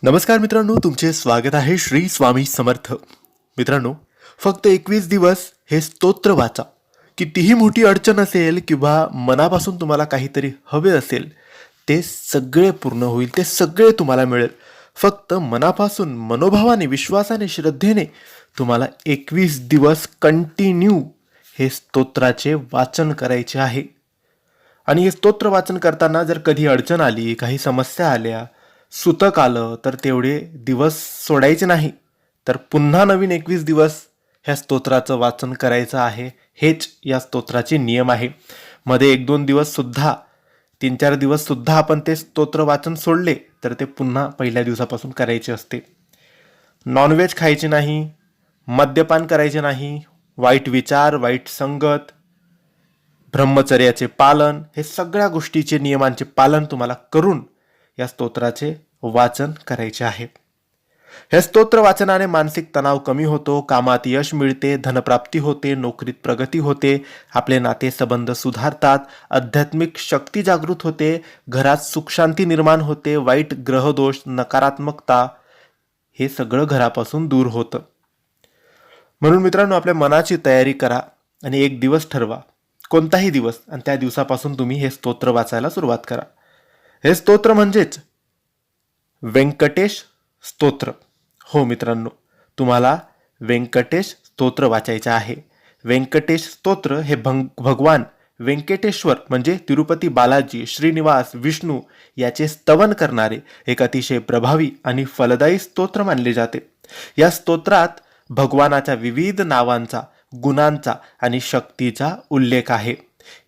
नमस्कार मित्रांनो तुमचे स्वागत आहे श्री स्वामी समर्थ. मित्रांनो फक्त एकवीस दिवस हे स्तोत्र वाचा. कितीही मोठी अडचण असेल किंवा मनापासून तुम्हाला काहीतरी हवे असेल ते सगळे पूर्ण होईल ते सगळे तुम्हाला मिळेल. फक्त मनापासून मनोभावाने विश्वासाने श्रद्धेने तुम्हाला एकवीस दिवस कंटिन्यू हे स्तोत्राचे वाचन करायचे आहे. आणि हे स्तोत्र वाचन करताना जर कधी अडचण आली काही समस्या आल्या सुतक आलं तर तेवढे दिवस सोडायचे नाही. तर पुन्हा नवीन एकवीस दिवस ह्या स्तोत्राचं वाचन करायचं आहे हेच या स्तोत्राचे नियम आहे. मध्ये एक दोन दिवससुद्धा तीन चार दिवससुद्धा आपण ते स्तोत्र वाचन सोडले तर ते पुन्हा पहिल्या दिवसापासून करायचे असते. नॉनव्हेज खायचे नाही मद्यपान करायचे नाही वाईट विचार वाईट संगत ब्रह्मचर्याचे पालन हे सगळ्या गोष्टीचे नियमांचे पालन तुम्हाला करून या स्तोत्राचे वाचन करायचे आहे. हे स्तोत्र वाचनाने मानसिक तणाव कमी होतो कामात यश मिळते धनप्राप्ती होते नोकरीत प्रगती होते आपले नातेसंबंध सुधारतात आध्यात्मिक शक्ती जागृत होते घरात सुखशांती निर्माण होते वाईट ग्रहदोष नकारात्मकता हे सगळं घरापासून दूर होतं. म्हणून मित्रांनो आपल्या मनाची तयारी करा आणि एक दिवस ठरवा. कोणताही दिवस आणि त्या दिवसापासून तुम्ही हे स्तोत्र वाचायला सुरुवात करा. हे स्तोत्र म्हणजेच व्यंकटेश स्तोत्र. हो मित्रांनो तुम्हाला व्यंकटेश स्तोत्र वाचायचं आहे. व्यंकटेश स्तोत्र हे भंग भगवान व्यंकटेश्वर म्हणजे तिरुपती बालाजी श्रीनिवास विष्णू याचे स्तवन करणारे एक अतिशय प्रभावी आणि फलदायी स्तोत्र मानले जाते. या स्तोत्रात भगवानाच्या विविध नावांचा गुणांचा आणि शक्तीचा उल्लेख आहे.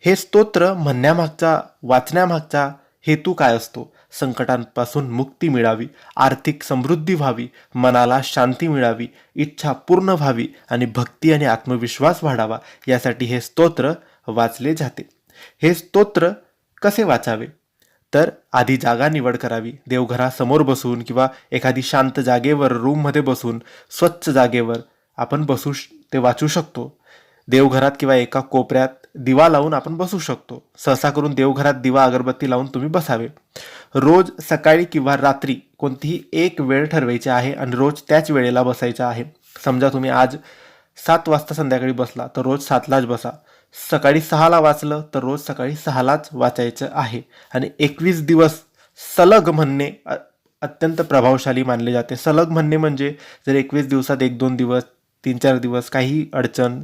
हे स्तोत्र म्हणण्यामागचा वाचण्यामागचा हेतू काय असतो? संकटांपासून मुक्ती मिळावी आर्थिक समृद्धी व्हावी मनाला शांती मिळावी इच्छा पूर्ण व्हावी आणि भक्ती आणि आत्मविश्वास वाढावा यासाठी हे स्तोत्र वाचले जाते. हे स्तोत्र कसे वाचावे? तर आधी जागा निवड करावी. देवघरासमोर बसून किंवा एखादी शांत जागेवर रूममध्ये बसून स्वच्छ जागेवर आपण बसू श- ते वाचू शकतो. देवघरात किंवा एका कोपऱ्यात दिवा लावून आपण बसू शकतो. सहसा करून देवघरात दिवा अगरबत्ती लावून तुम्ही बसावे. रोज सकाळी किंवा रात्री कोणतीही एक वेळ ठरवायची आहे आणि रोज त्याच वेळेला बसायचं आहे. समजा तुम्ही आज सात वाजता संध्याकाळी बसला तर रोज सातलाच बसा. सकाळी सहाला वाचलं तर रोज सकाळी सहालाच वाचायचं आहे. आणि एकवीस दिवस सलग म्हणणे अ- अत्यंत प्रभावशाली मानले जाते. सलग म्हणणे म्हणजे जर एकवीस दिवसात एक दोन दिवस तीन चार दिवस काही अडचण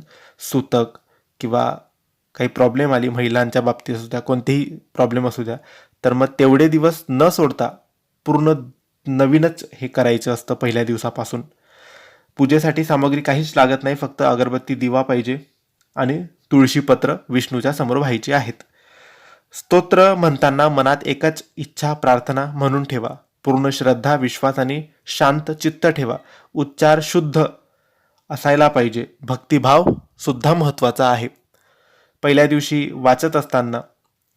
सूतक किंवा काही प्रॉब्लेम आली महिलांच्या बाबतीत असू द्या कोणतेही प्रॉब्लेम असू द्या तर मग तेवढे दिवस न सोडता पूर्ण नवीनच हे करायचं असतं पहिल्या दिवसापासून. पूजेसाठी सामग्री काहीच लागत नाही फक्त अगरबत्ती दिवा पाहिजे आणि तुळशीपत्र विष्णूच्या समोर व्हायची आहेत. स्तोत्र म्हणताना मनात एकच इच्छा प्रार्थना म्हणून ठेवा. पूर्ण श्रद्धा विश्वास आणि शांत चित्त ठेवा. उच्चार शुद्ध असायला पाहिजे. भक्तिभाव सुद्धा महत्त्वाचा आहे. पहिल्या दिवशी वाचत असताना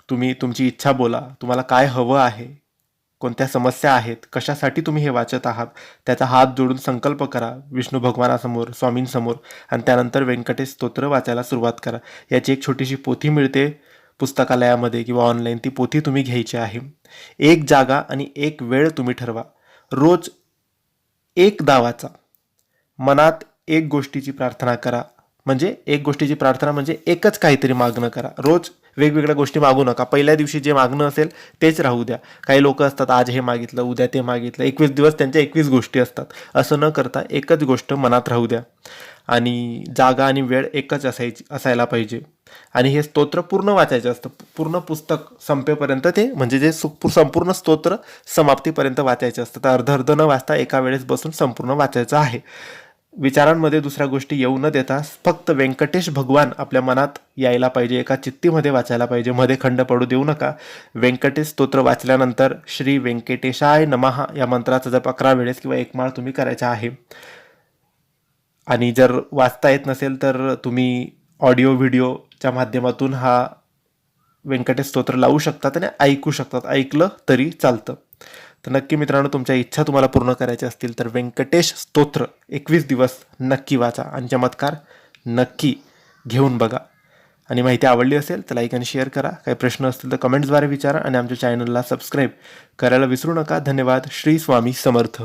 तुम्ही तुमची इच्छा बोला तुम्हाला काय हवं आहे कोणत्या समस्या आहेत कशासाठी तुम्ही हे वाचत आहात त्याचा हात जोडून संकल्प करा. विष्णू भगवानासमोर स्वामींसमोर आणि त्यानंतर व्यंकटेश स्तोत्र वाचायला सुरुवात करा. याची एक छोटीशी पोथी मिळते पुस्तकालयामध्ये किंवा ऑनलाईन ती पोथी तुम्ही घ्यायची आहे. एक जागा आणि एक वेळ तुम्ही ठरवा. रोज एक दावाचा. मनात एक गोष्टीची प्रार्थना करा. म्हणजे एक गोष्टीची प्रार्थना म्हणजे एकच काहीतरी मागणं करा. रोज वेगवेगळ्या गोष्टी मागू नका. पहिल्या दिवशी जे मागणं असेल तेच राहू द्या. काही लोक असतात आज हे मागितलं उद्या ते मागितलं. एकवीस दिवस त्यांच्या एकवीस गोष्टी असतात. असं न करता एकच गोष्ट मनात राहू द्या. आणि जागा आणि वेळ एकच असायची असायला पाहिजे. आणि हे स्तोत्र पूर्ण वाचायचं असतं. पूर्ण पुस्तक संपेपर्यंत ते म्हणजे जे संपूर्ण स्तोत्र समाप्तीपर्यंत वाचायचं असतं तर अर्ध अर्ध न वाचता एका वेळेस बसून संपूर्ण वाचायचं आहे. विचारांमध्ये दुसऱ्या गोष्टी येऊ न देता फक्त व्यंकटेश भगवान आपल्या मनात यायला पाहिजे एका चित्तीमध्ये वाचायला पाहिजे मध्ये खंड पडू देऊ नका. व्यंकटेश स्तोत्र वाचल्यानंतर श्री व्यंकटेशाय नमहा या मंत्राचा जप अकरा वेळेस किंवा एक माळ तुम्ही करायचा आहे. आणि जर वाचता येत नसेल तर तुम्ही ऑडिओ व्हिडिओच्या माध्यमातून हा व्यंकटेश स्तोत्र लावू शकतात आणि ऐकू शकतात. ऐकलं तरी चालतं. तर नक्की मित्रांनो तुमच्या इच्छा तुम्हाला पूर्ण करायच्या असतील तर व्यंकटेश स्तोत्र एकवीस दिवस नक्की वाचा आणि चमत्कार नक्की घेऊन बघा. आणि माहिती आवडली असेल तर लाईक आणि शेअर करा. काही प्रश्न असतील तर कमेंट्सद्वारे विचारा आणि आमच्या चॅनलला सबस्क्राईब करायला विसरू नका. धन्यवाद. श्री स्वामी समर्थ.